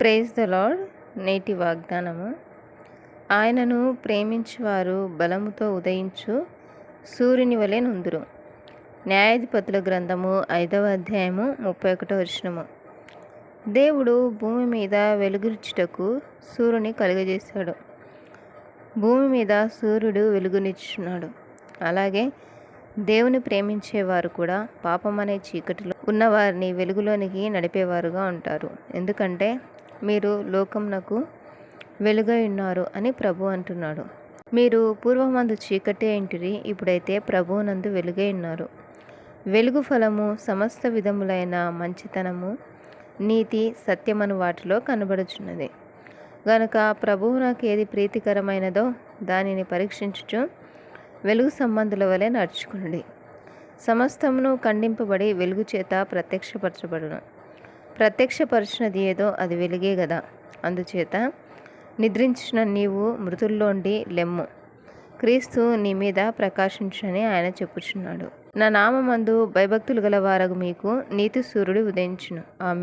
Praise the lord. నేటి వాగ్దానము. ఆయనను ప్రేమించువారు బలముతో ఉదయించు సూర్యుని వలె నుందురు. న్యాయాధిపతుల గ్రంథము ఐదవ అధ్యాయము ముప్పై ఒకటో వచనము. దేవుడు భూమి మీద వెలుగునిచ్చుటకు సూర్యుని కలుగజేశాడు. భూమి మీద సూర్యుడు వెలుగునిచ్చున్నాడు అలాగే దేవుని ప్రేమించేవారు కూడా పాపం అనే చీకటిలో ఉన్నవారిని వెలుగులోనికి నడిపేవారుగా ఉంటారు. ఎందుకంటే మీరు లోకమునకు వెలుగై ఉన్నారు అని ప్రభు అంటున్నాడు. మీరు పూర్వమందు చీకటే ఇంటిరి ఇప్పుడైతే ప్రభువునందు వెలుగై ఉన్నారు. వెలుగు ఫలము సమస్త విధములైన మంచితనము నీతి సత్యమను వాటిలో కనబడుచున్నది. గనుక ప్రభువు నాకు ఏది ప్రీతికరమైనదో దానిని పరీక్షించుచు వెలుగు సంబంధుల వలె నడుచుకునండి. సమస్తమును ఖండింపబడి వెలుగు చేత ప్రత్యక్షపరచబడును. ప్రత్యక్షపరిచినది ఏదో అది వెలిగే కదా అందుచేత నిద్రించిన నీవు మృతుల్లోండి లెమ్ము. క్రీస్తు నీ మీద ప్రకాశించని ఆయన చెప్పుచున్నాడు. నా నామందు భయభక్తులు గల వారగు మీకు నీతి సూర్యుడు ఉదయించును. ఆమె